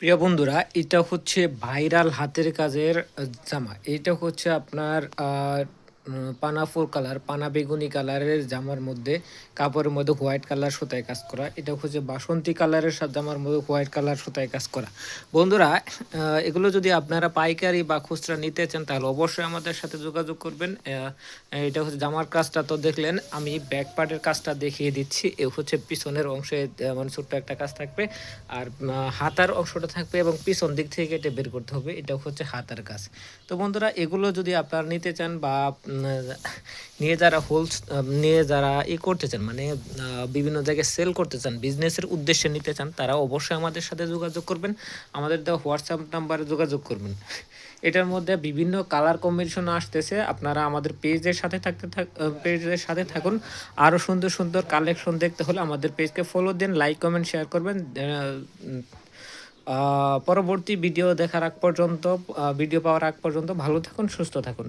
প্রিয় বন্ধুরা এটা হচ্ছে ভাইরাল হাতের কাজের জামা। এটা হচ্ছে আপনার পানা ফুল কালার, পানা বেগুনি কালারের জামার মধ্যে, কাপড়ের মধ্যে হোয়াইট কালার সুতায় কাজ করা। এটা হচ্ছে বাসন্তী কালারের জামার মধ্যে হোয়াইট কালার সুতায় কাজ করা। বন্ধুরা এগুলো যদি আপনারা পাইকারি বা খুচরা নিতে চান, তাহলে অবশ্যই আমাদের সাথে যোগাযোগ করবেন। এটা হচ্ছে জামার কাজটা তো দেখলেন, আমি ব্যাক পার্টের কাজটা দেখিয়ে দিচ্ছি। এ হচ্ছে পিছনের অংশে মানে ছোট্ট একটা কাজ থাকবে। আর হাতার অংশটা থাকবে এবং পিছন দিক থেকে এটা বের করতে হবে। এটা হচ্ছে হাতার কাজ। তো বন্ধুরা, এগুলো যদি আপনারা নিতে চান বা নিয়ে যারা হোলস নিয়ে যারা ই করতে চান মানে বিভিন্ন জায়গায় সেল করতে চান বিজনেসের উদ্দেশ্যে নিতে চান, তারা অবশ্যই আমাদের সাথে যোগাযোগ করবেন। আমাদের দেওয়া হোয়াটসঅ্যাপ নাম্বারে যোগাযোগ করবেন। এটার মধ্যে বিভিন্ন কালার কম্বিনেশন আসতেছে। আপনারা আমাদের পেজের সাথে থাকতে থাক পেজের সাথে থাকুন। আরও সুন্দর সুন্দর কালেকশন দেখতে হলে আমাদের পেজকে ফলো দিন লাইক কমেন্ট শেয়ার করবেন। পরবর্তী ভিডিও দেখার আগ পর্যন্ত ভিডিও পাওয়ার আগ পর্যন্ত ভালো থাকুন, সুস্থ থাকুন।